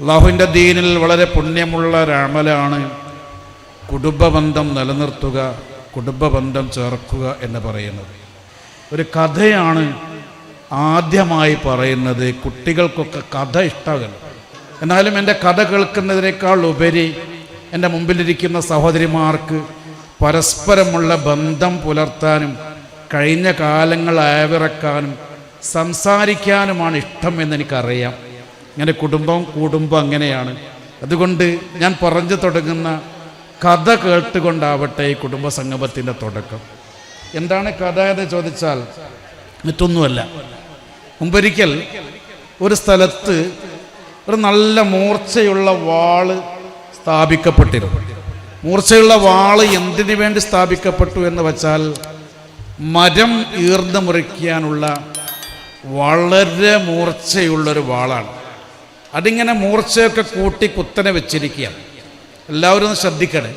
അള്ളാഹുവിന്റെ ദീനിൽ വളരെ പുണ്യമുള്ള രാമലാണ് കുടുംബബന്ധം നിലനിർത്തുക കുടുംബബന്ധം ചേർക്കുക എന്ന് പറയുന്നത്. ഒരു കഥയാണ് ആദ്യമായി പറയുന്നത്. കുട്ടികൾക്കൊക്കെ കഥ ഇഷ്ടമല്ല എന്നാലും എന്റെ കഥ കേൾക്കുന്നതിനേക്കാൾ ഉപരി എന്റെ മുമ്പിലിരിക്കുന്ന സഹോദരിമാർക്ക് പരസ്പരമുള്ള ബന്ധം പുലർത്താനും കഴിഞ്ഞ കാലങ്ങൾ അയവിറക്കാനും സംസാരിക്കാനുമാണ് ഇഷ്ടം എന്നെനിക്കറിയാം. ഇങ്ങനെ കുടുംബം കൂടുമ്പോൾ അങ്ങനെയാണ്. അതുകൊണ്ട് ഞാൻ പറഞ്ഞു തുടങ്ങുന്ന കഥ കേട്ടുകൊണ്ടാവട്ടെ ഈ കുടുംബ സംഗമത്തിന്റെ തുടക്കം. എന്താണ് കഥ എന്ന് ചോദിച്ചാൽ മറ്റൊന്നുമല്ല. മുമ്പൊരിക്കൽ ഒരു സ്ഥലത്ത് ഒരു നല്ല മൂർച്ചയുള്ള വാൾ സ്ഥാപിക്കപ്പെട്ടിരുന്നു. മൂർച്ചയുള്ള വാൾ എന്തിനു വേണ്ടി സ്ഥാപിക്കപ്പെട്ടു എന്ന് വച്ചാൽ മരം ഈർന്ന് മുറിക്കാനുള്ള വളരെ മൂർച്ചയുള്ളൊരു വാളാണ്. അതിങ്ങനെ മൂർച്ചയൊക്കെ കൂട്ടി കുത്തനെ വെച്ചിരിക്കുകയാണ്. എല്ലാവരും ഒന്ന് ശ്രദ്ധിക്കണേ.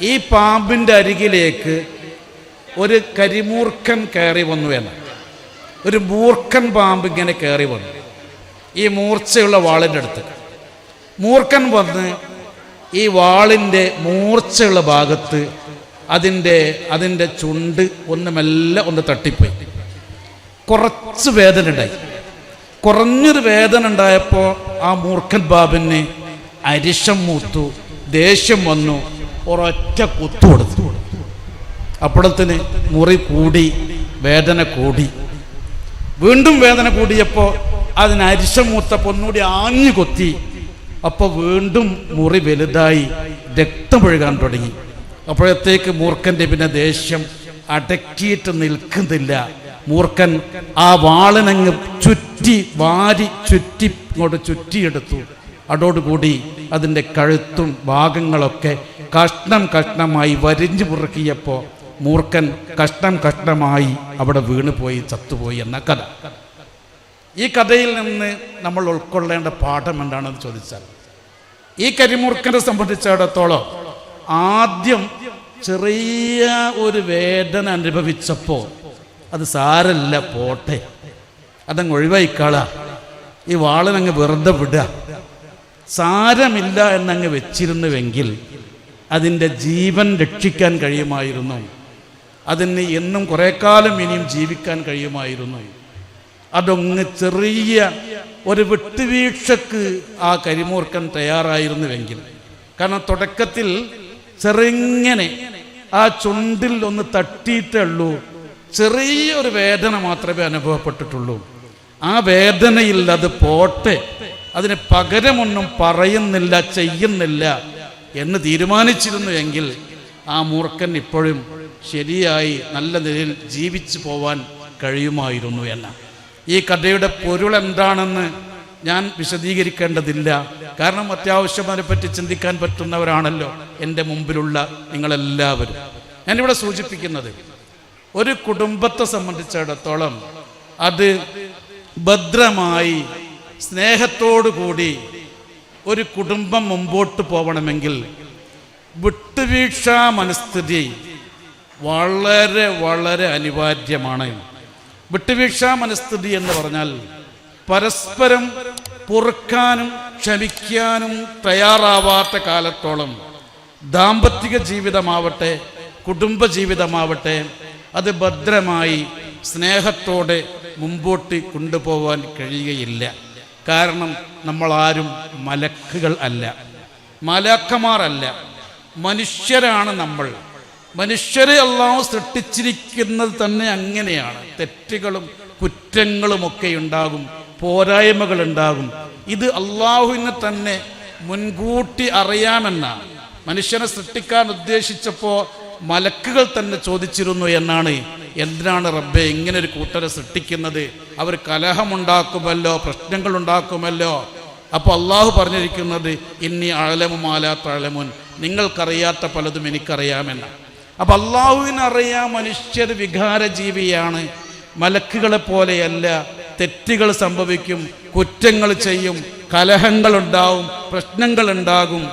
ഈ പാമ്പിന്റെ അരികിലേക്ക് ഒരു കരിമൂർഖൻ കയറി വന്നു എന്ന് ഒരു മൂർഖൻ പാമ്പ് ഇങ്ങനെ കയറി വന്നു. ഈ മൂർച്ചയുള്ള വാളിന്റെ അടുത്ത്. മൂർഖൻ വന്ന് ഈ വാളിന്റെ മൂർച്ചയുള്ള ഭാഗത്ത് അതിന്റെ അതിന്റെ ചുണ്ട് ഒന്ന് മെല്ലെ ഒന്ന് തട്ടിപ്പോയി. കുറച്ച് വേദന ഉണ്ടായി. കുറഞ്ഞൊരു വേദന ഉണ്ടായപ്പോൾ ആ മൂർഖൻ ബാബിന് അരിശം മൂത്തു ദേഷ്യം വന്നു ഒരൊറ്റ കുത്തു കൊടുത്തു. അപ്പോഴത്തിന് മുറി കൂടി വേദന കൂടി. വീണ്ടും വേദന കൂടിയപ്പോൾ അതിന് അരിശം മൂത്തപ്പോൾ ഒന്നുകൂടി ആഞ്ഞു കൊത്തി. അപ്പോൾ വീണ്ടും മുറി വലുതായി രക്തമൊഴുകാൻ തുടങ്ങി. അപ്പോഴത്തേക്ക് മൂർഖന്റെ പിന്നെ ദേഷ്യം അടക്കിയിട്ട് നിൽക്കുന്നില്ല. മൂർഖൻ ആ വാളിനങ്ങ് ചുറ്റി വാരി ചുറ്റി ഇങ്ങോട്ട് ചുറ്റിയെടുത്തു. അതോടുകൂടി അതിന്റെ കഴുത്തും ഭാഗങ്ങളൊക്കെ കഷ്ണം കഷ്ണമായി വരിഞ്ഞു പുറക്കിയപ്പോൾ മൂർഖൻ കഷ്ണം കഷ്ണമായി അവിടെ വീണുപോയി ചത്തുപോയി എന്ന കഥ. ഈ കഥയിൽ നിന്ന് നമ്മൾ ഉൾക്കൊള്ളേണ്ട പാഠം എന്താണെന്ന് ചോദിച്ചാൽ ഈ കരിമൂർഖനെ സംബന്ധിച്ചിടത്തോളം ആദ്യം ചെറിയ ഒരു വേദന അനുഭവിച്ചപ്പോൾ അത് സാരല്ല പോട്ടെ. അതങ്ങ് ഒഴിവായിക്കാള. ഈ വാളനങ്ങ് വെറുതെ വിടുക. സാരമില്ല എന്നങ്ങ് വെച്ചിരുന്നുവെങ്കിൽ അതിന്റെ ജീവൻ രക്ഷിക്കാൻ കഴിയുമായിരുന്നു. അതിന് എന്നും കുറേ കാലം ഇനിയും ജീവിക്കാൻ കഴിയുമായിരുന്നു. അതൊന്ന് ചെറിയ ഒരു വിട്ടുവീഴ്ചക്ക് ആ കരിമൂർക്കൻ തയ്യാറായിരുന്നുവെങ്കിൽ. കാരണം തുടക്കത്തിൽ ചെറുങ്ങനെ ആ ചുണ്ടിൽ ഒന്ന് തട്ടിയിട്ടേ ഉള്ളൂ. ചെറിയൊരു വേദന മാത്രമേ അനുഭവപ്പെട്ടിട്ടുള്ളൂ. ആ വേദനയിൽ അത് പോട്ടെ. അതിന് പകരമൊന്നും പറയുന്നില്ല ചെയ്യുന്നില്ല എന്ന് തീരുമാനിച്ചിരുന്നു എങ്കിൽ ആ മൂർഖൻ ഇപ്പോഴും ശരിയായി നല്ല നിലയിൽ ജീവിച്ചു പോവാൻ കഴിയുമായിരുന്നു എന്ന. ഈ കഥയുടെ പൊരുൾ എന്താണെന്ന് ഞാൻ വിശദീകരിക്കേണ്ടതില്ല. കാരണം അത്യാവശ്യം അതിനെപ്പറ്റി ചിന്തിക്കാൻ പറ്റുന്നവരാണല്ലോ എന്റെ മുമ്പിലുള്ള നിങ്ങളെല്ലാവരും. ഞാനിവിടെ സൂചിപ്പിക്കുന്നത് ഒരു കുടുംബത്തെ സംബന്ധിച്ചിടത്തോളം അത് ഭദ്രമായി സ്നേഹത്തോടു കൂടി ഒരു കുടുംബം മുമ്പോട്ട് പോകണമെങ്കിൽ വിട്ടുവീഴ്ച മനസ്ഥിതി വളരെ വളരെ അനിവാര്യമാണ്. വിട്ടുവീഴ്ച മനസ്ഥിതി എന്ന് പറഞ്ഞാൽ പരസ്പരം പൊറുക്കാനും ക്ഷമിക്കാനും തയ്യാറാവാത്ത കാലത്തോളം ദാമ്പത്തിക ജീവിതമാവട്ടെ കുടുംബ ജീവിതമാവട്ടെ അത് ഭദ്രമായി സ്നേഹത്തോടെ മുമ്പോട്ട് കൊണ്ടുപോകാൻ കഴിയുകയില്ല. കാരണം നമ്മളാരും മലക്കുകൾ അല്ല. മലക്കമാരല്ല മനുഷ്യരാണ് നമ്മൾ. മനുഷ്യരെ എല്ലാം സൃഷ്ടിച്ചിരിക്കുന്നത് തന്നെ അങ്ങനെയാണ്. തെറ്റുകളും കുറ്റങ്ങളും ഒക്കെ ഉണ്ടാകും പോരായ്മകൾ ഉണ്ടാകും ഇത് അള്ളാഹുവിനെ തന്നെ മുൻകൂട്ടി അറിയാമെന്നാണ്. മനുഷ്യനെ സൃഷ്ടിക്കാൻ ഉദ്ദേശിച്ചപ്പോൾ മലക്കുകൾ തന്നെ ചോദിച്ചിരുന്നു എന്നാണ്. എന്തിനാണ് റബ്ബെ ഇങ്ങനെ ഒരു കൂട്ടരെ സൃഷ്ടിക്കുന്നത്? അവർ കലഹമുണ്ടാക്കുമല്ലോ പ്രശ്നങ്ങൾ ഉണ്ടാക്കുമല്ലോ അപ്പോൾ അള്ളാഹു പറഞ്ഞിരിക്കുന്നത് ഇന്നി അഴലമുമാലാത്ത അഴലമുൻ നിങ്ങൾക്കറിയാത്ത പലതും എനിക്കറിയാമെന്നാണ് അപ്പം അള്ളാഹുവിനറിയാം മനുഷ്യർ വികാര ജീവിയാണ് മലക്കുകളെ പോലെയല്ല തെറ്റുകൾ സംഭവിക്കും കുറ്റങ്ങൾ ചെയ്യും കലഹങ്ങൾ ഉണ്ടാവും പ്രശ്നങ്ങൾ പ്രശ്നങ്ങളുണ്ടാകും.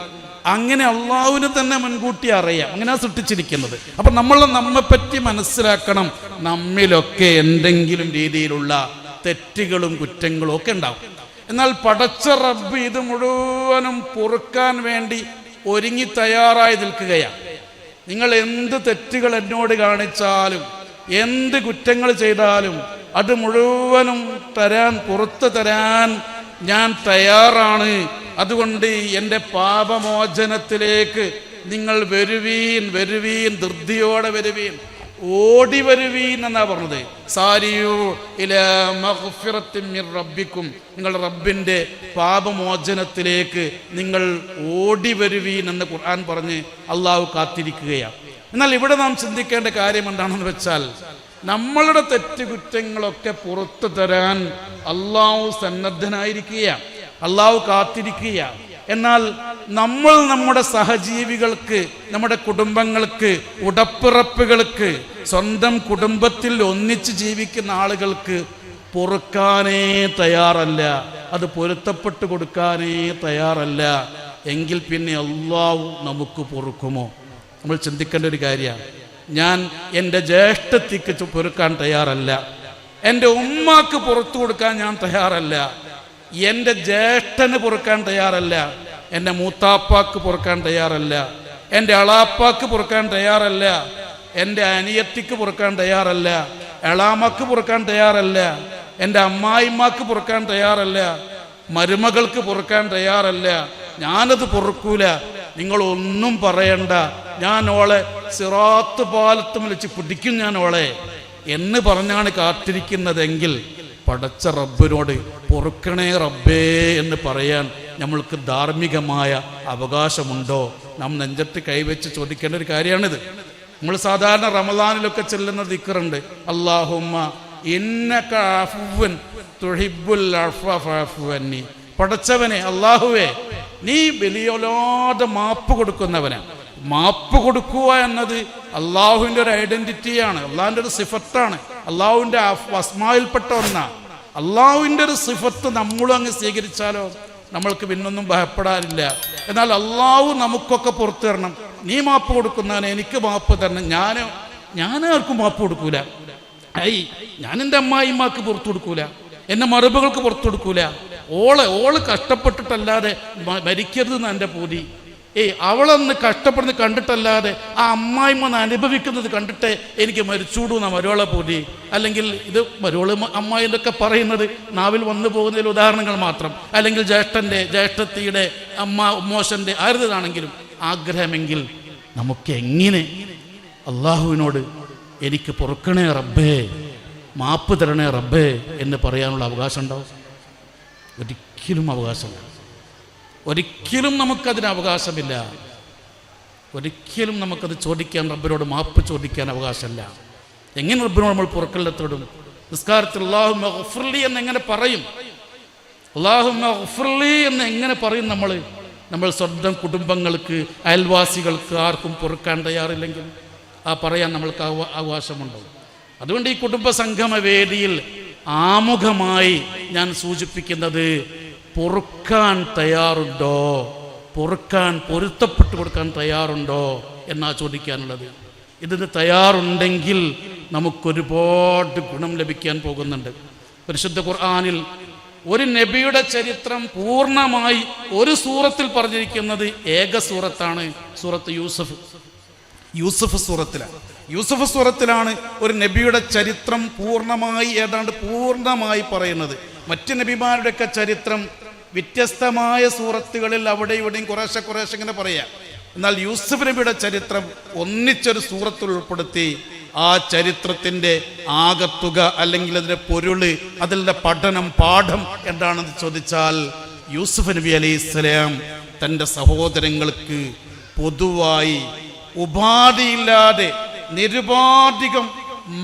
അങ്ങനെ അള്ളാഹുവിന് തന്നെ മുൻകൂട്ടി അറിയാം. അങ്ങനെ സൃഷ്ടിച്ചിരിക്കുന്നത്. അപ്പം നമ്മൾ നമ്മെപ്പറ്റി മനസ്സിലാക്കണം നമ്മിലൊക്കെ എന്തെങ്കിലും രീതിയിലുള്ള തെറ്റുകളും കുറ്റങ്ങളും ഒക്കെ ഉണ്ടാവും. എന്നാൽ പടച്ച റബ്ബ് ഇത് മുഴുവനും പൊറുക്കാൻ വേണ്ടി ഒരുങ്ങി തയ്യാറായി നിൽക്കുകയാണ്. നിങ്ങൾ എന്ത് തെറ്റുകൾ എന്നോട് കാണിച്ചാലും എന്ത് കുറ്റങ്ങൾ ചെയ്താലും അത് മുഴുവനും തരാൻ പുറത്തു തരാൻ ഞാൻ തയ്യാറാണ്. അതുകൊണ്ട് എന്റെ പാപമോചനത്തിലേക്ക് നിങ്ങൾ വരുവീൻ വരുവീൻ ധൃതിയോടെ വരുവീൻ. ഓടി വരുവീൻ എന്നാ പറഞ്ഞത്. സാരിയു ഇല റബ്ബിക്കും. നിങ്ങൾ റബ്ബിന്റെ പാപമോചനത്തിലേക്ക് നിങ്ങൾ ഓടി വരുവീൻ എന്ന് ഖുർആൻ പറഞ്ഞ് അള്ളാഹു കാത്തിരിക്കുകയാണ്. എന്നാൽ ഇവിടെ നാം ചിന്തിക്കേണ്ട കാര്യം എന്താണെന്ന് വെച്ചാൽ നമ്മളുടെ തെറ്റുകുറ്റങ്ങളൊക്കെ പുറത്തു തരാൻ അള്ളാഹു സന്നദ്ധനായിരിക്കുകയാണ് അള്ളാഹു കാത്തിരിക്കുകയാണ് എന്നാൽ നമ്മൾ നമ്മുടെ സഹജീവികൾക്ക് നമ്മുടെ കുടുംബങ്ങൾക്ക് ഉടപ്പിറപ്പുകൾക്ക് സ്വന്തം കുടുംബത്തിൽ ഒന്നിച്ച് ജീവിക്കുന്ന ആളുകൾക്ക് പൊറുക്കാനേ തയ്യാറല്ല. അത് പൊരുത്തപ്പെട്ട് കൊടുക്കാനേ തയ്യാറല്ല. എങ്കിൽ പിന്നെ അള്ളാഹു നമുക്ക് പൊറുക്കുമോ? നമ്മൾ ചിന്തിക്കേണ്ട ഒരു കാര്യമാണ്. ഞാൻ എന്റെ ജ്യേഷ്ഠത്തിക്ക് പൊറുക്കാൻ തയ്യാറല്ല. എന്റെ ഉമ്മാക്ക് പുറത്തു കൊടുക്കാൻ ഞാൻ തയ്യാറല്ല. എന്റെ ജ്യേഷ്ഠന് പൊറുക്കാൻ തയ്യാറല്ല. എന്റെ മൂത്താപ്പാക്ക് പൊറുക്കാൻ തയ്യാറല്ല. എന്റെ അളാപ്പാക്ക് പൊറുക്കാൻ തയ്യാറല്ല. എന്റെ അനിയത്തിക്ക് പൊറുക്കാൻ തയ്യാറല്ല. എളാമക്ക് പൊറുക്കാൻ തയ്യാറല്ല. എന്റെ അമ്മായിമാക്ക് പൊറുക്കാൻ തയ്യാറല്ല. മരുമകൾക്ക് പൊറുക്കാൻ തയ്യാറല്ല. ഞാനത് പൊറുക്കൂല. നിങ്ങളൊന്നും പറയണ്ട. ഞാൻ ഓളെ സിറാത്ത് പാലത്തും വെച്ച് പിടിക്കും ഞാൻ ഓളെ. എന്ന് പറഞ്ഞാണ് കാത്തിരിക്കുന്നതെങ്കിൽ പടച്ച റബ്ബിനോട് പൊറുക്കണേ റബ്ബേ എന്ന് പറയാൻ നമ്മൾക്ക് ധാർമ്മികമായ അവകാശമുണ്ടോ? നാം നെഞ്ചത്ത് കൈവച്ച് ചോദിക്കേണ്ട ഒരു കാര്യമാണിത്. നമ്മൾ സാധാരണ റമദാനിലൊക്കെ ചെല്ലുന്ന ദിക്കറുണ്ട് അള്ളാഹുമ്മ. പടച്ചവനെ അള്ളാഹുവേ നീ വലിയൊലാതെ മാപ്പ് കൊടുക്കുന്നവനാ. മാപ്പ് കൊടുക്കുക എന്നത് അള്ളാഹുവിന്റെ ഒരു ഐഡന്റിറ്റിയാണ് അള്ളാഹിന്റെ ഒരു സിഫത്താണ്. അള്ളാഹുവിന്റെ അസ്മായിൽപ്പെട്ട ഒന്നാണ് അള്ളാഹുവിന്റെ ഒരു സിഫത്ത് നമ്മളും അങ്ങ് സ്വീകരിച്ചാലോ? നമ്മൾക്ക് പിന്നൊന്നും ഭയപ്പെടാറില്ല എന്നാൽ അള്ളാഹു നമുക്കൊക്കെ പുറത്തു തരണം. നീ മാപ്പ് കൊടുക്കുന്നവനെ എനിക്ക് മാപ്പ് തരണം. ഞാൻ ഞാൻ ആർക്കും മാപ്പ് കൊടുക്കൂല. ഐ ഞാൻ എന്റെ അമ്മായിമാക്ക് പുറത്തു കൊടുക്കൂല. എന്നെ മറുപകൾക്ക് പുറത്തു കൊടുക്കൂല. ഓളെ ഓൾ കഷ്ടപ്പെട്ടിട്ടല്ലാതെ മരിക്കരുത് മരിക്കരുതെന്ന് എന്റെ പൂതി. ഏയ് അവളൊന്ന് കഷ്ടപ്പെടുന്നത് കണ്ടിട്ടല്ലാതെ ആ അമ്മായിമ്മ ഒന്ന് അനുഭവിക്കുന്നത് കണ്ടിട്ട് എനിക്ക് മരിച്ചൂടൂ എന്നാ മരുവളെ പൂതി അല്ലെങ്കിൽ ഇത് മരുവൾ മ- എന്നൊക്കെ പറയുന്നത് നാവിൽ വന്നു പോകുന്നതിൽ ഉദാഹരണങ്ങൾ മാത്രം. അല്ലെങ്കിൽ ജ്യേഷ്ഠന്റെ ജ്യേഷ്ഠത്തിയുടെ അമ്മ ഉമ്മോശന്റെ ആരുതാണെങ്കിലും ആഗ്രഹമെങ്കിൽ നമുക്ക് എങ്ങനെ അള്ളാഹുവിനോട് എനിക്ക് പൊറുക്കണേ റബ്ബേ മാപ്പ് തരണേ റബ്ബേ എന്ന് പറയാനുള്ള അവകാശം ഉണ്ടാവും? ഒരിക്കലും അവകാശമില്ല. ഒരിക്കലും നമുക്കതിന് അവകാശമില്ല. ഒരിക്കലും നമുക്കത് ചോദിക്കാൻ റബ്ബിനോട് മാപ്പ് ചോദിക്കാൻ അവകാശമില്ല. എങ്ങനെ റബ്ബിനോട് നമ്മൾ പുറക്കല്ലത്തോടും നിസ്കാരത്തിൽ അള്ളാഹു എന്ന് എങ്ങനെ പറയും? അള്ളാഹു എന്ന് എങ്ങനെ പറയും നമ്മൾ നമ്മൾ സ്വന്തം കുടുംബങ്ങൾക്ക് അയൽവാസികൾക്ക് ആർക്കും പൊറുക്കാൻ തയ്യാറില്ലെങ്കിൽ ആ പറയാൻ നമ്മൾക്ക് അവ- അവകാശമുണ്ടോ അതുകൊണ്ട് ഈ കുടുംബ സംഗമ വേദിയിൽ ആമുഖമായി ഞാൻ സൂചിപ്പിക്കുന്നത് പൊറുക്കാൻ തയ്യാറുണ്ടോ? പൊറുക്കാൻ പൊരുത്തപ്പെട്ടു കൊടുക്കാൻ തയ്യാറുണ്ടോ എന്നാ ചോദിക്കാനുള്ളത്. ഇതിന് തയ്യാറുണ്ടെങ്കിൽ നമുക്കൊരുപാട് ഗുണം ലഭിക്കാൻ പോകുന്നുണ്ട്. പരിശുദ്ധ ഖുർആാനിൽ ഒരു നബിയുടെ ചരിത്രം പൂർണമായി ഒരു സൂറത്തിൽ പറഞ്ഞിരിക്കുന്നത് ഏക സൂറത്താണ് സൂറത്ത് യൂസഫ്. യൂസഫ് സൂറത്തിലാണ് യൂസഫ് സൂറത്തിലാണ് ഒരു നബിയുടെ ചരിത്രം പൂർണമായി ഏതാണ്ട് പൂർണമായി പറയുന്നത്. മറ്റ് നബിമാരുടെയൊക്കെ ചരിത്രം വ്യത്യസ്തമായ സൂറത്തുകളിൽ അവിടെ ഇവിടെയും കുറേശ്ശെ കുറേശ്ശെ ഇങ്ങനെ പറയാം. എന്നാൽ യൂസുഫ് നബിയുടെ ചരിത്രം ഒന്നിച്ചൊരു സൂറത്തിൽ ഉൾപ്പെടുത്തി ആ ചരിത്രത്തിന്റെ ആകത്തുക അല്ലെങ്കിൽ അതിന്റെ പൊരുൾ അതിന്റെ പഠനം പാഠം എന്താണെന്ന് ചോദിച്ചാൽ യൂസുഫ് നബി അലൈഹി സ്വലാം തന്റെ സഹോദരങ്ങൾക്ക് പൊതുവായി ഉപാധിയില്ലാതെ നിരുപാധികം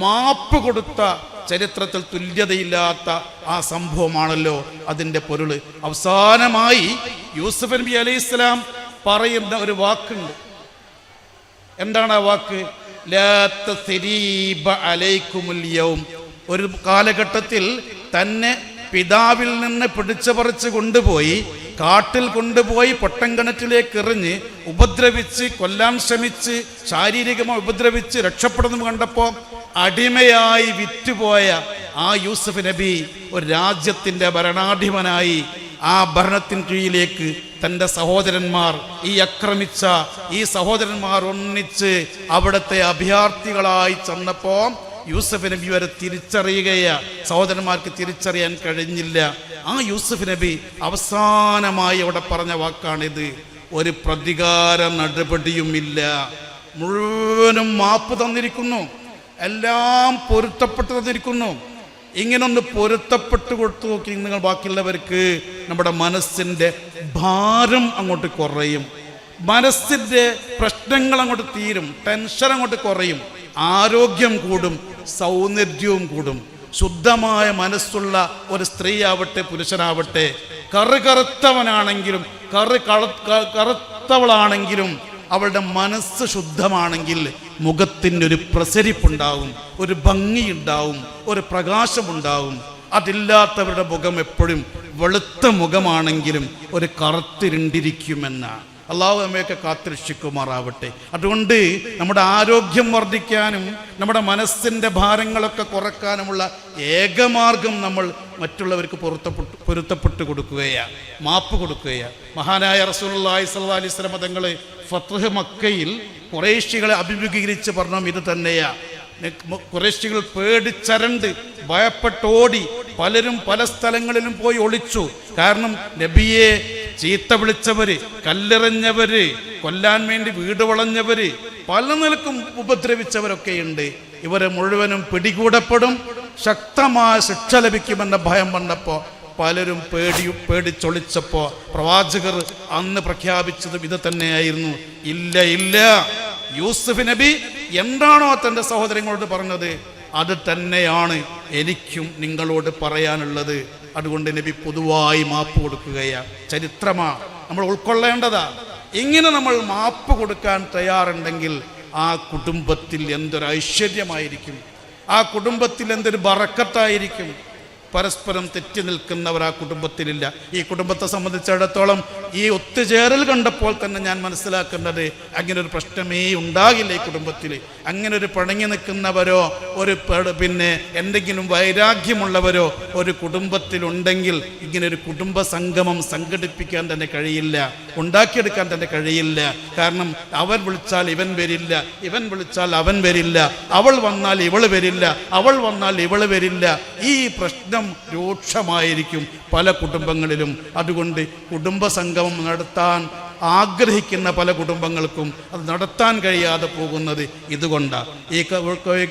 മാപ്പ് കൊടുത്ത ചരിത്രത്തിൽ തുല്യതയില്ലാത്ത ആ സംഭവമാണല്ലോ അതിന്റെ പൊരുൾ അവസാനമായി യൂസഫ് നബി അലൈഹി ഇസ്ലാം പറയുന്ന ഒരു വാക്കുണ്ട്. എന്താണ് ആ വാക്ക്. ഒരു കാലഘട്ടത്തിൽ തന്നെ പിതാവിൽ നിന്ന് പിടിച്ചു പറിച്ചു കൊണ്ടുപോയി കാട്ടിൽ കൊണ്ടുപോയി പൊട്ടൻകിണറ്റിലേക്ക് എറിഞ്ഞ് ഉപദ്രവിച്ച് കൊല്ലാൻ ശ്രമിച്ച് ശാരീരികമായി ഉപദ്രവിച്ച് രക്ഷപ്പെടുന്നു കണ്ടപ്പോൾ അടിമയായി വിറ്റുപോയ ആ യൂസഫ് നബി ഒരു രാജ്യത്തിന്റെ ഭരണാധിപനായി ആ ഭരണത്തിൻ കീഴിലേക്ക് തന്റെ സഹോദരന്മാർ ഈ അക്രമിച്ച ഈ സഹോദരന്മാർ ഒന്നിച്ച് അവിടുത്തെ അഭയാർത്ഥികളായി ചെന്നപ്പോ യൂസഫ് നബി വരെ തിരിച്ചറിയുകയാ. സഹോദരന്മാർക്ക് തിരിച്ചറിയാൻ കഴിഞ്ഞില്ല. ആ യൂസഫ് നബി അവസാനമായി അവിടെ പറഞ്ഞ വാക്കാണിത്. ഒരു പ്രതികാര നടപടിയുമില്ല. മുഴുവനും മാപ്പ് തന്നിരിക്കുന്നു. എല്ലാം പൊരുത്തപ്പെട്ട് തന്നിരിക്കുന്നു. ഇങ്ങനൊന്ന് പൊരുത്തപ്പെട്ട് കൊടുത്തു നോക്കി നിങ്ങൾ ബാക്കിയുള്ളവർക്ക് നമ്മുടെ മനസ്സിന്റെ ഭാരം അങ്ങോട്ട് കുറയും. മനസ്സിന്റെ പ്രശ്നങ്ങൾ അങ്ങോട്ട് തീരും. ടെൻഷൻ അങ്ങോട്ട് കുറയും. ആരോഗ്യം കൂടും. സൗന്ദര്യവും കൂടും. ശുദ്ധമായ മനസ്സുള്ള ഒരു സ്ത്രീയാവട്ടെ പുരുഷനാവട്ടെ കറു കറുത്തവനാണെങ്കിലും കറു കറുത്തവളാണെങ്കിലും അവളുടെ മനസ്സ് ശുദ്ധമാണെങ്കിൽ മുഖത്തിന്റെ ഒരു പ്രസരിപ്പുണ്ടാവും ഒരു ഭംഗിയുണ്ടാവും ഒരു പ്രകാശമുണ്ടാവും. അതില്ലാത്തവരുടെ മുഖം എപ്പോഴും വെളുത്ത മുഖമാണെങ്കിലും ഒരു കറുത്തിരുണ്ടിരിക്കുമെന്ന അള്ളാഹു നമ്മയൊക്കെ കാത്തിരക്ഷിക്കുമാറാവട്ടെ. അതുകൊണ്ട് നമ്മുടെ ആരോഗ്യം വർദ്ധിക്കാനും നമ്മുടെ മനസ്സിന്റെ ഭാരങ്ങളൊക്കെ കുറക്കാനുമുള്ള ഏകമാർഗം നമ്മൾ മറ്റുള്ളവർക്ക് പൊരുത്തപ്പെട്ട് പൊരുത്തപ്പെട്ട് കൊടുക്കുകയാണ് മാപ്പ് കൊടുക്കുകയാണ് മഹാനായ റസൂലി സ്വല്ലല്ലാഹി അലൈഹി വസല്ലം തങ്ങൾ ഫത്ഹ് മക്കയിൽ കുറേശികളെ അഭിമുഖീകരിച്ച് പറഞ്ഞു ഇത് തന്നെയാണ് കുറേശികൾ പേടിച്ചരണ്ട് ഭയപ്പെട്ടോടി പലരും പല സ്ഥലങ്ങളിലും പോയി ഒളിച്ചു. കാരണം നബിയെ ചീത്ത വിളിച്ചവര് കല്ലെറിഞ്ഞവര് കൊല്ലാൻ വേണ്ടി വീട് വളഞ്ഞവര് പല നിലക്കും ഉപദ്രവിച്ചവരൊക്കെയുണ്ട്. ഇവരെ മുഴുവനും പിടികൂടപ്പെടും. ശക്തമായ ശിക്ഷ ലഭിക്കുമെന്ന ഭയം വന്നപ്പോൾ പലരും പേടി പേടിച്ചൊളിച്ചപ്പോൾ പ്രവാചകർ അന്ന് പ്രഖ്യാപിച്ചതും ഇത് തന്നെയായിരുന്നു. ഇല്ല ഇല്ല. യൂസുഫ് നബി എന്താണോ തന്റെ സഹോദരങ്ങളോട് പറഞ്ഞത് അത് തന്നെയാണ് എനിക്കും നിങ്ങളോട് പറയാനുള്ളത്. അതുകൊണ്ട് നബി പൊതുവായി മാപ്പ് കൊടുക്കുകയാണ് ചരിത്രമാ. നമ്മൾ ഉൾക്കൊള്ളേണ്ടതാ. ഇങ്ങനെ നമ്മൾ മാപ്പ് കൊടുക്കാൻ തയ്യാറുണ്ടെങ്കിൽ ആ കുടുംബത്തിൽ എന്തൊരു ഐശ്വര്യമായിരിക്കും. ആ കുടുംബത്തിൽ എന്തൊരു ബറക്കത്തായിരിക്കും. പരസ്പരം തെറ്റി നിൽക്കുന്നവർ ആ കുടുംബത്തിലില്ല. ഈ കുടുംബത്തെ സംബന്ധിച്ചിടത്തോളം ഈ ഒത്തുചേരൽ കണ്ടപ്പോൾ തന്നെ ഞാൻ മനസ്സിലാക്കുന്നത് അങ്ങനെ ഒരു പ്രശ്നമേ ഉണ്ടാകില്ല ഈ കുടുംബത്തിൽ അങ്ങനെ ഒരു പിണങ്ങി നിൽക്കുന്നവരോ ഒരു പിന്നെ എന്തെങ്കിലും വൈരാഗ്യമുള്ളവരോ ഒരു കുടുംബത്തിലുണ്ടെങ്കിൽ ഇങ്ങനെ ഒരു കുടുംബ സംഗമം സംഘടിപ്പിക്കാൻ തന്നെ കഴിയില്ല ഉണ്ടാക്കിയെടുക്കാൻ തന്നെ കഴിയില്ല. കാരണം അവൻ വിളിച്ചാൽ ഇവൻ വരില്ല ഇവൻ വിളിച്ചാൽ അവൻ വരില്ല അവൾ വന്നാൽ ഇവൾ വരില്ല അവൾ വന്നാൽ ഇവൾ വരില്ല. ഈ പ്രശ്നം രൂക്ഷമായിരിക്കും പല കുടുംബങ്ങളിലും. അതുകൊണ്ട് കുടുംബസംഗമം നടത്താൻ ആഗ്രഹിക്കുന്ന പല കുടുംബങ്ങൾക്കും അത് നടത്താൻ കഴിയാതെ പോകുന്നത് ഇതുകൊണ്ടാണ് ഈ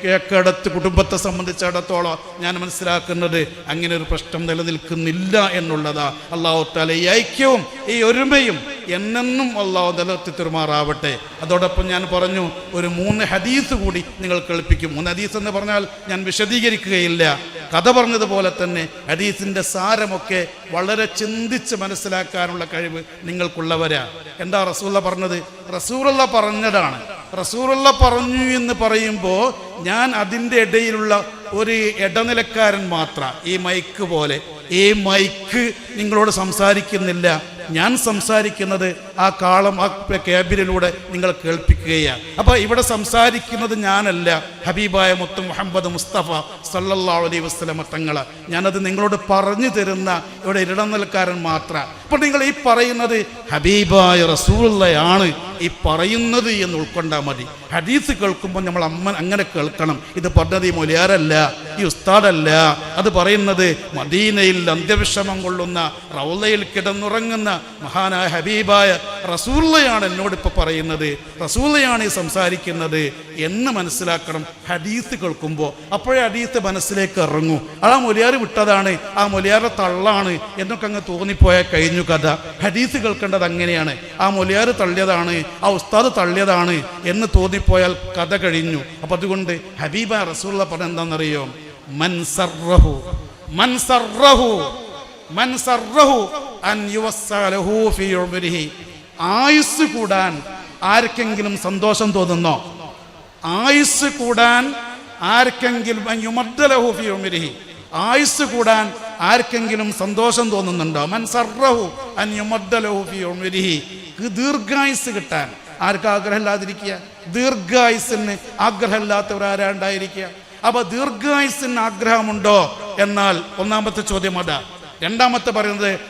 കേക്കടത്ത് കുടുംബത്തെ സംബന്ധിച്ചിടത്തോളം ഞാൻ മനസ്സിലാക്കുന്നത് അങ്ങനെ ഒരു പ്രശ്നം നിലനിൽക്കുന്നില്ല എന്നുള്ളതാ. അള്ളാഹു താല ഈ ഐക്യവും ഈ ഒരുമയും എന്നെന്നും അള്ളാഹു നിലനിർത്തി തെരുമാറാവട്ടെ അതോടൊപ്പം ഞാൻ പറഞ്ഞു ഒരു മൂന്ന് ഹദീസ് കൂടി നിങ്ങൾ കേൾപ്പിക്കും. മൂന്ന് ഹദീസ് എന്ന് പറഞ്ഞാൽ ഞാൻ വിശദീകരിക്കുകയില്ല. കഥ പറഞ്ഞതുപോലെ തന്നെ ഹദീസിന്റെ സാരമൊക്കെ വളരെ ചിന്തിച്ച് മനസ്സിലാക്കാനുള്ള കഴിവ് നിങ്ങൾക്കുള്ളവരാ. എന്താ റസൂള്ള പറഞ്ഞത്? റസൂറുള്ള പറഞ്ഞതാണ്. റസൂറുള്ള പറഞ്ഞു എന്ന് പറയുമ്പോൾ ഞാൻ അതിന്റെ ഇടയിലുള്ള ഒരു ഇടനിലക്കാരൻ മാത്ര. ഈ മൈക്ക് പോലെ. ഈ മൈക്ക് നിങ്ങളോട് സംസാരിക്കുന്നില്ല. ഞാൻ സംസാരിക്കുന്നത് ആ കാളം ആ ക്യാബിനിലൂടെ നിങ്ങൾ കേൾപ്പിക്കുകയാണ്. അപ്പൊ ഇവിടെ സംസാരിക്കുന്നത് ഞാനല്ല. ഹബീബായ മുത്ത് മുഹമ്മദ് മുസ്തഫ സല്ലല്ലാഹു അലൈഹി വസ്ലമ തങ്ങൾ. ഞാനത് നിങ്ങളോട് പറഞ്ഞു തരുന്ന ഇവിടെ ഇടനിൽക്കാരൻ മാത്രം. അപ്പൊ നിങ്ങൾ ഈ പറയുന്നത് ഹബീബായ റസൂള്ളയാണ് ഈ പറയുന്നത് എന്ന് ഉൾക്കൊണ്ടാൽ മതി. ഹദീസ് കേൾക്കുമ്പോൾ നമ്മൾ അമ്മ അങ്ങനെ കേൾക്കണം. ഇത് പറഞ്ഞത് ഈ മൊലിയാരല്ല ഈ ഉസ്താദല്ല. അത് പറയുന്നത് മദീനയിൽ അന്ത്യവിഷമം കൊള്ളുന്ന റൗലയിൽ കിടന്നുറങ്ങുന്ന മഹാനായ ഹബീബായ റസൂള്ളയാണ് എന്നോട് ഇപ്പൊ പറയുന്നത് റസൂള്ളയാണ് ഈ സംസാരിക്കുന്നത് എന്ന് മനസ്സിലാക്കണം ഹദീസ് കേൾക്കുമ്പോൾ അപ്പോഴേ ഹദീസ് മനസ്സിലേക്ക് ഇറങ്ങൂ. ആ മൊലിയാർ വിട്ടതാണ് ആ മൊലിയാരുടെ തള്ളാണ് എന്നൊക്കെ അങ്ങ് തോന്നിപ്പോയാൽ കഴിഞ്ഞു കഥ. ഹദീസ് കേൾക്കേണ്ടത് അങ്ങനെയാണ്. ആ മൊലിയാർ തള്ളിയതാണ് ആ ഉസ്താദ് തള്ളിയതാണ് എന്ന് തോന്നിപ്പോയാൽ കഥ കഴിഞ്ഞു. അപ്പൊ അതുകൊണ്ട് ഹബീബ റസൂള്ള പറഞ്ഞ എന്താണെന്നറിയോ? മൻസറഹു മൻസറഹു മൻസറഹു അൻ യുവസ്സലഹു ഫീ ഉംരിഹി ആയുസ് കൂടാൻ ആർക്കെങ്കിലും സന്തോഷം തോന്നുന്നോ? ആയുസ് കൂടാൻ ആർക്കെങ്കിലും ആയുസ് കൂടാൻ ആർക്കെങ്കിലും സന്തോഷം തോന്നുന്നുണ്ടോ? മൻ സർറഹു അൻ ദീർഘായുസ് കിട്ടാൻ. ആർക്ക് ആഗ്രഹമില്ലാതിരിക്കുക? ദീർഘായുസിന് ആഗ്രഹമില്ലാത്തവർ ആരാണ്ടായിരിക്കുക അപ്പൊ ദീർഘായുസിന് ആഗ്രഹമുണ്ടോ? എന്നാൽ ഒന്നാമത്തെ ചോദ്യം അതാ. രണ്ടാമത്തെ പറയുന്നത്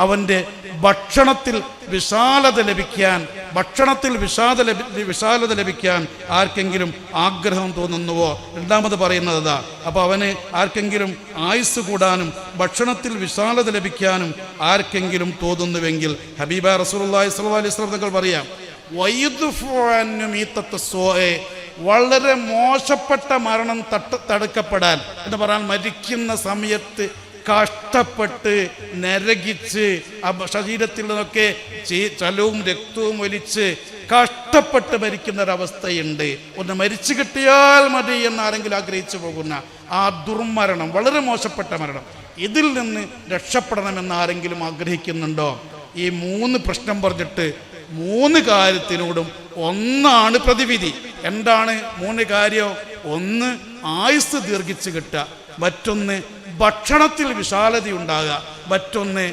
അവന്റെ ഭക്ഷണത്തിൽ വിശാലത ലഭിക്കാൻ ഭക്ഷണത്തിൽ ലഭി വിശാലത ലഭിക്കാൻ ആർക്കെങ്കിലും ആഗ്രഹം തോന്നുന്നുവോ? രണ്ടാമത് പറയുന്നത് അതാ അപ്പൊ അവന് ആർക്കെങ്കിലും ആയുസ് കൂടാനും ഭക്ഷണത്തിൽ വിശാലത ലഭിക്കാനും ആർക്കെങ്കിലും തോന്നുന്നുവെങ്കിൽ ഹബീബ അലൈഹി വസല്ലം തങ്ങൾ പറയാം വളരെ മോശപ്പെട്ട മരണം തട്ട് തടുക്കപ്പെടാൻ. എന്ന് പറഞ്ഞാൽ മരിക്കുന്ന സമയത്ത് കഷ്ടപ്പെട്ട് നരകിച്ച് ശരീരത്തിൽ നിന്നൊക്കെ ചലവും രക്തവും ഒലിച്ച് കഷ്ടപ്പെട്ട് മരിക്കുന്ന ഒരവസ്ഥയുണ്ട് ഒന്ന് മരിച്ചു കിട്ടിയാൽ മതി എന്ന് ആരെങ്കിലും ആഗ്രഹിച്ചു പോകുന്ന ആ ദുർമരണം വളരെ മോശപ്പെട്ട മരണം ഇതിൽ നിന്ന് രക്ഷപ്പെടണമെന്ന് ആരെങ്കിലും ആഗ്രഹിക്കുന്നുണ്ടോ? ഈ മൂന്ന് പ്രശ്നം പറഞ്ഞിട്ട് മൂന്ന് കാര്യത്തിനോടും ഒന്നാണ് പ്രതിവിധി. എന്താണ് മൂന്ന് കാര്യം? ഒന്ന് ആയുസ് ദീർഘിച്ചു കിട്ടുക മറ്റൊന്ന് ഭക്ഷണത്തിൽ വിശാലത ഉണ്ടാകുക മറ്റൊന്ന്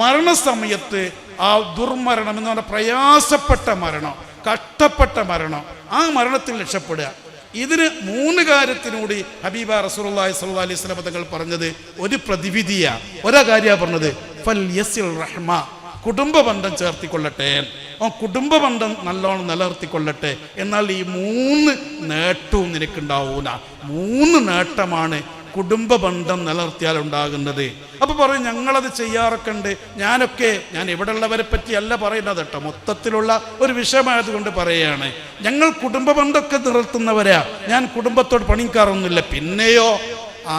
മരണസമയത്ത് ആ ദുർമരണം എന്ന് പറഞ്ഞാൽ പ്രയാസപ്പെട്ട മരണം കഷ്ടപ്പെട്ട മരണം ആ മരണത്തിൽ രക്ഷപ്പെടുക. ഇതിന് മൂന്ന് കാര്യത്തിനൂടി ഹബീബ റസൂലുള്ളാഹി സ്വല്ലല്ലാഹി അലൈഹി തങ്ങൾ പറഞ്ഞത് ഒരു പ്രതിവിധിയ. ഒരാ കാര്യ പറഞ്ഞത് ഫൽ യസിൽ റഹ്മ കുടുംബ ബന്ധം ചേർത്തിക്കൊള്ളട്ടെ. ആ കുടുംബ ബന്ധം നല്ലോണം നിലനിർത്തിക്കൊള്ളട്ടെ. എന്നാൽ ഈ മൂന്ന് നേട്ടവും നിനക്കുണ്ടാവൂല. മൂന്ന് നേട്ടമാണ് കുടുംബ ബന്ധം നിലനിർത്തിയാൽ ഉണ്ടാകുന്നത് അപ്പൊ പറയും ഞങ്ങളത് ചെയ്യാറൊക്കെ ഉണ്ട് ഞാനൊക്കെ ഞാൻ ഇവിടെ ഉള്ളവരെ പറ്റി അല്ല പറയുന്നത് കേട്ടോ. മൊത്തത്തിലുള്ള ഒരു വിഷയമായതുകൊണ്ട് പറയുകയാണ് ഞങ്ങൾ കുടുംബ ബന്ധമൊക്കെ നിലനിർത്തുന്നവരാ. ഞാൻ കുടുംബത്തോട് പണിക്കാറൊന്നുമില്ല. പിന്നെയോ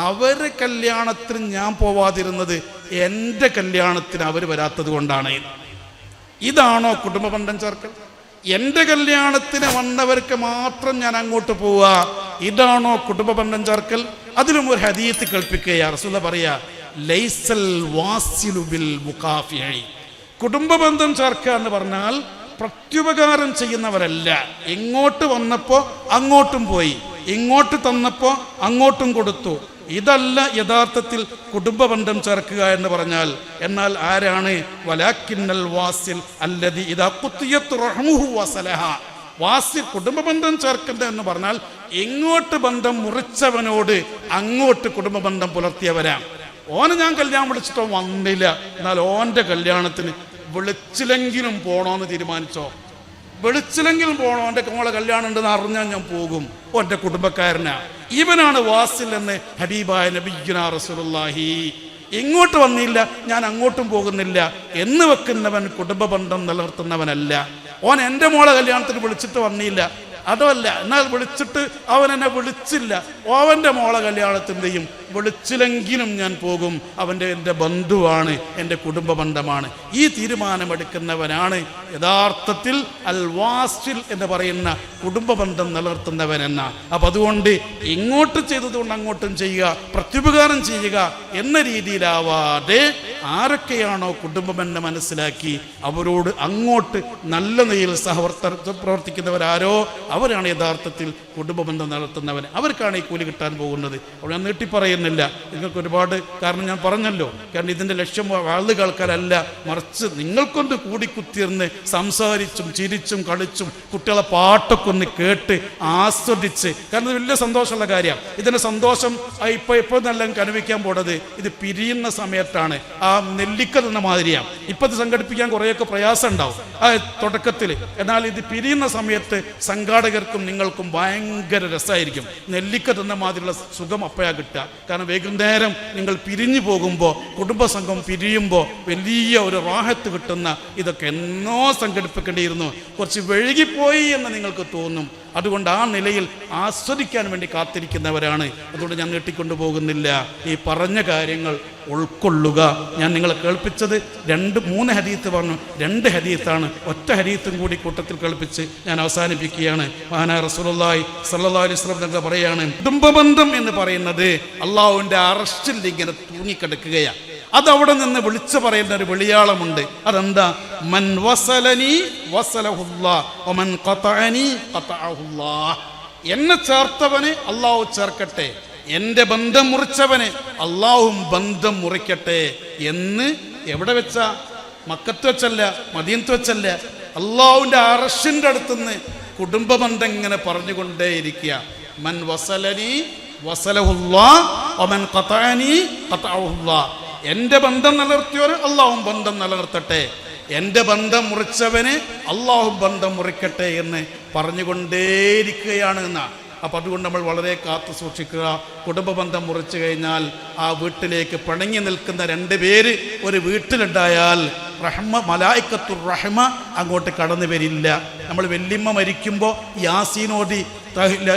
അവരെ കല്യാണത്തിന് ഞാൻ പോവാതിരുന്നത് എന്റെ കല്യാണത്തിന് അവർ വരാത്തത് കൊണ്ടാണ്. ഇതാണോ കുടുംബ ബന്ധം ചേർക്കൽ? എന്റെ കല്യാണത്തിന് വന്നവർക്ക് മാത്രം ഞാൻ അങ്ങോട്ട് പോവുക ഇതാണോ കുടുംബ ബന്ധം ചേർക്കൽ? അതിലും ഒരു ഹദീത്ത് കേൾപ്പിക്കുക റസൂല പറയാ ലൈസൽ വാസിലു ബിൽ കുടുംബ ബന്ധം ചേർക്കുക എന്ന് പറഞ്ഞാൽ പ്രത്യുപകാരം ചെയ്യുന്നവരല്ല. എങ്ങോട്ട് വന്നപ്പോ അങ്ങോട്ടും പോയി. ഇങ്ങോട്ട് തന്നപ്പോ അങ്ങോട്ടും കൊടുത്തു. ഇതല്ല യഥാർത്ഥത്തിൽ കുടുംബ ബന്ധം ചേർക്കുക എന്ന് പറഞ്ഞാൽ. എന്നാൽ ആരാണ്? വലാക്കിന്നൽ വാസിൽ അല്ലതി ഇതാ കുത്തിയത്ത് റഹ്മുഹു വസലഹ. വാസിൽ കുടുംബ ബന്ധം ചേർക്കുന്നത് എന്ന് പറഞ്ഞാൽ എങ്ങോട്ട് ബന്ധം മുറിച്ചവനോട് അങ്ങോട്ട് കുടുംബ ബന്ധം പുലർത്തിയവരാണ് ഓനെ ഞാൻ കല്യാണം വിളിച്ചിട്ടോ വന്നില്ല. എന്നാൽ ഓന്റെ കല്യാണത്തിന് വിളിച്ചില്ലെങ്കിലും പോണോന്ന് തീരുമാനിച്ചോ? വിളിച്ചില്ലെങ്കിലും പോണോ? എന്റെ മോളെ കല്യാണം ഉണ്ടെന്ന് അറിഞ്ഞാൽ ഞാൻ പോകും. എന്റെ കുടുംബക്കാരനാ. ഇവനാണ് വാസിൽ എന്ന് ഹബീബായ നബിഗുന റസൂലുള്ളാഹി. ഇങ്ങോട്ട് വന്നില്ല ഞാൻ അങ്ങോട്ടും പോകുന്നില്ല. എന്ന് വെക്കുന്നവൻ കുടുംബ ബന്ധം നിലനിർത്തുന്നവനല്ല. ഓൻ എന്റെ മോളെ കല്യാണത്തിന് വിളിച്ചിട്ട് വന്നില്ല. അതുമല്ല എന്നാൽ വിളിച്ചിട്ട് അവൻ എന്നെ വിളിച്ചില്ല. ഓവന്റെ മോളെ കല്യാണത്തിന്റെയും വിളിച്ചില്ലെങ്കിലും ഞാൻ പോകും. അവന്റെ എന്റെ ബന്ധുവാണ് എന്റെ കുടുംബബന്ധമാണ്. ഈ തീരുമാനമെടുക്കുന്നവനാണ് യഥാർത്ഥത്തിൽ അൽ വാസ്റ്റിൽ എന്ന് പറയുന്ന കുടുംബബന്ധം നിലനിർത്തുന്നവനെന്ന. അപ്പം അതുകൊണ്ട് ഇങ്ങോട്ട് ചെയ്തതുകൊണ്ട് അങ്ങോട്ടും ചെയ്യുക പ്രത്യുപകാരം ചെയ്യുക എന്ന രീതിയിലാവാതെ ആരൊക്കെയാണോ കുടുംബമെന്ന് മനസ്സിലാക്കി അവരോട് അങ്ങോട്ട് നല്ല നിലയിൽ സഹവർത്ത പ്രവർത്തിക്കുന്നവരാരോ അവരാണ് യഥാർത്ഥത്തിൽ കുടുംബബന്ധം നടത്തുന്നവൻ. അവർക്കാണ് ഈ കൂലി കിട്ടാൻ പോകുന്നത്. അവിടെ ഞാൻ നീട്ടിപ്പറയുന്നില്ല നിങ്ങൾക്ക് ഒരുപാട് കാരണം ഞാൻ പറഞ്ഞല്ലോ. കാരണം ഇതിന്റെ ലക്ഷ്യം വാഴ്ന്നു കേൾക്കാനല്ല മറിച്ച് നിങ്ങൾക്കൊന്ന് കൂടിക്കുത്തിർന്ന് സംസാരിച്ചും ചിരിച്ചും കളിച്ചും കുട്ടികളെ പാട്ടൊക്കെ ഒന്ന് കേട്ട് ആസ്വദിച്ച്. കാരണം ഇത് വലിയ സന്തോഷമുള്ള കാര്യമാണ് ഇതിന്റെ സന്തോഷം ആ ഇപ്പൊ ഇപ്പോൾ നല്ല അനുഭവിക്കാൻ പോണത്? ഇത് പിരിയുന്ന സമയത്താണ്. ആ നെല്ലിക്ക തന്ന മാതിരിയാണ്. ഇപ്പൊ ഇത് സംഘടിപ്പിക്കാൻ കുറേയൊക്കെ പ്രയാസം ഉണ്ടാവും ആ തുടക്കത്തിൽ എന്നാൽ ഇത് പിരിയുന്ന സമയത്ത് സംഘാടകർക്കും നിങ്ങൾക്കും ഭയങ്കര രസമായിരിക്കും. നെല്ലിക്ക തന്ന മാതിരിയുള്ള സുഖം അപ്പയാ കിട്ടുക. കാരണം വൈകുന്നേരം നിങ്ങൾ പിരിഞ്ഞു പോകുമ്പോൾ കുടുംബസംഘം പിരിയുമ്പോൾ വലിയ ഒരു റാഹത്ത് കിട്ടുന്ന ഇതൊക്കെ എന്നോ സംഘടിപ്പിക്കേണ്ടിയിരുന്നു. കുറച്ച് വഴുകിപ്പോയി എന്ന് നിങ്ങൾക്ക് തോന്നും. അതുകൊണ്ട് ആ നിലയിൽ ആസ്വദിക്കാൻ വേണ്ടി കാത്തിരിക്കുന്നവരാണ്. അതുകൊണ്ട് ഞാൻ നീട്ടിക്കൊണ്ടു പോകുന്നില്ല ഈ പറഞ്ഞ കാര്യങ്ങൾ ഉൾക്കൊള്ളുക. ഞാൻ നിങ്ങളെ കേൾപ്പിച്ചത് രണ്ട് മൂന്ന് ഹരീത്ത് പറഞ്ഞു. രണ്ട് ഹരീത്താണ് ഒറ്റ ഹരീത്തും കൂടി കൂട്ടത്തിൽ കേൾപ്പിച്ച് ഞാൻ അവസാനിപ്പിക്കുകയാണ്. മഹാനാ റസൂലുള്ളാഹി സല്ലല്ലാഹു അലൈഹി വസല്ലം തങ്ങൾ പറയാണ് കുടുംബബന്ധം എന്ന് പറയുന്നത് അള്ളാഹുവിന്റെ അറസ്റ്റിൽ ഇങ്ങനെ തൂങ്ങിക്കിടക്കുകയാണ് അതവിടെ നിന്ന് വിളിച്ചു പറയുന്ന ഒരു വെളിയാളമുണ്ട്. അതെന്താ? മൻ വസലനി എന്നെ ചേർത്തവന് അള്ളാഹു ചേർക്കട്ടെ. എന്റെ ബന്ധം മുറിച്ചവനെ അള്ളാഹും ബന്ധം മുറിക്കട്ടെ എന്ന് എവിടെ വെച്ച? മക്കത്ത് വെച്ചല്ല മദീനത്ത് വെച്ചല്ല. അള്ളാഹുവിന്റെ അറഷിന്റെ അടുത്തുനിന്ന് കുടുംബ ബന്ധം ഇങ്ങനെ പറഞ്ഞുകൊണ്ടേയിരിക്കുക. മൻ വസലനി വസലഹുല്ലാ ഒമൻ ഖതഅനി ഖതഅഹുല്ലാ. എന്റെ ബന്ധം നിലനിർത്തിയവർ അള്ളാഹും ബന്ധം നിലനിർത്തട്ടെ. എന്റെ ബന്ധം മുറിച്ചവന് അള്ളാഹും ബന്ധം മുറിക്കട്ടെ എന്ന് പറഞ്ഞുകൊണ്ടേയിരിക്കുകയാണ് എന്നാണ്. അപ്പം അതുകൊണ്ട് നമ്മൾ വളരെ കാത്തു സൂക്ഷിക്കുക. കുടുംബ ബന്ധം മുറിച്ചു കഴിഞ്ഞാൽ ആ വീട്ടിലേക്ക് പിണങ്ങി നിൽക്കുന്ന രണ്ട് പേര് ഒരു വീട്ടിലുണ്ടായാൽ റഹ്മ മലായിക്കത്തു റഹ്മ അങ്ങോട്ട് കടന്നു വരില്ല. നമ്മൾ വെല്ലിമ്മ മരിക്കുമ്പോൾ യാസീനോദി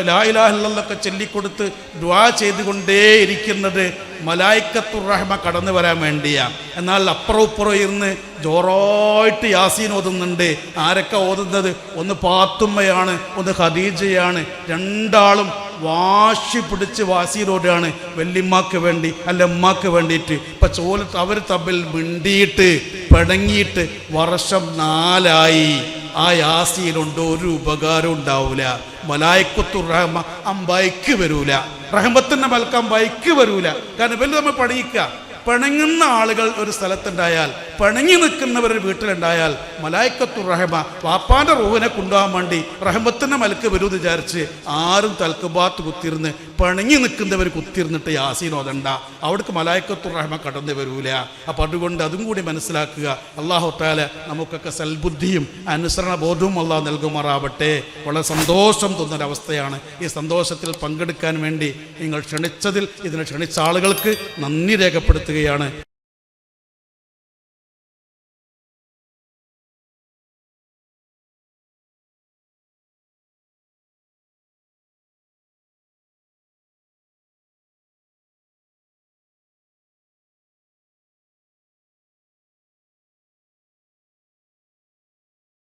ലായിലാഹല്ലൊക്കെ ചൊല്ലിക്കൊടുത്ത് ദ്വാ ചെയ്തുകൊണ്ടേയിരിക്കുന്നത് മലായിക്കത്തു റഹ്മ കടന്നു വരാൻ വേണ്ടിയാണ് എന്നാൽ അപ്പുറം ഇപ്പുറം ഇരുന്ന് ജോറായിട്ട് യാസീൻ ഓതുന്നുണ്ട്. ആരൊക്കെ ഓതുന്നത്? ഒന്ന് പാത്തുമ്മയാണ് ഒന്ന് ഖദീജയാണ്. രണ്ടാളും വാശി പിടിച്ച് വാസിയിലോടാണ് വെല്ലിമ്മാക്ക് വേണ്ടി അല്ല ഉമ്മാക്ക് വേണ്ടിയിട്ട്. ഇപ്പം ചോല അവർ തമ്മിൽ മിണ്ടിയിട്ട് പിണങ്ങിയിട്ട് വർഷം നാലായി. ആ യാസിയിലുണ്ട് ഒരു ഉപകാരം ഉണ്ടാവൂല. മലായക്കത്തു റഹ്മ അമ്പായിക്ക് വരൂല. റഹ്മത്തിന്റെ മൽക്കം ബൈക്ക് വരൂല. കാരണം ഇവർ നമ്മൾ പണിയിക്കുക. പിണങ്ങുന്ന ആളുകൾ ഒരു സ്ഥലത്തുണ്ടായാൽ പിണങ്ങി നിൽക്കുന്നവരുടെ വീട്ടിലുണ്ടായാൽ മലായക്കത്തു റഹമ വാപ്പാന്റെ റൂഹിനെ കൊണ്ടുപോകാൻ വേണ്ടി റഹമത്തിന്റെ മലക്ക് വരൂ എന്ന് വിചാരിച്ച് ആരും തൽക്കുബാത്ത് കുത്തിരുന്ന് പണങ്ങി നിൽക്കുന്നവർ കുത്തിരുന്നിട്ട് യാസീൻ ഓതണ്ട. അവിടേക്ക് മലായക്കത്തു റഹമ കടന്നു വരൂല. അപ്പം അതുകൊണ്ട് അതും കൂടി മനസ്സിലാക്കുക. അള്ളാഹു താല നമുക്കൊക്കെ സൽബുദ്ധിയും അനുസരണ ബോധവും അള്ളാഹ് നൽകുമാറാവട്ടെ. വളരെ സന്തോഷം തോന്നുന്നൊരവസ്ഥയാണ് ഈ സന്തോഷത്തിൽ പങ്കെടുക്കാൻ വേണ്ടി നിങ്ങൾ ക്ഷണിച്ചതിൽ ഇതിനെ ക്ഷണിച്ച ആളുകൾക്ക് നന്ദി രേഖപ്പെടുത്തുകയാണ്.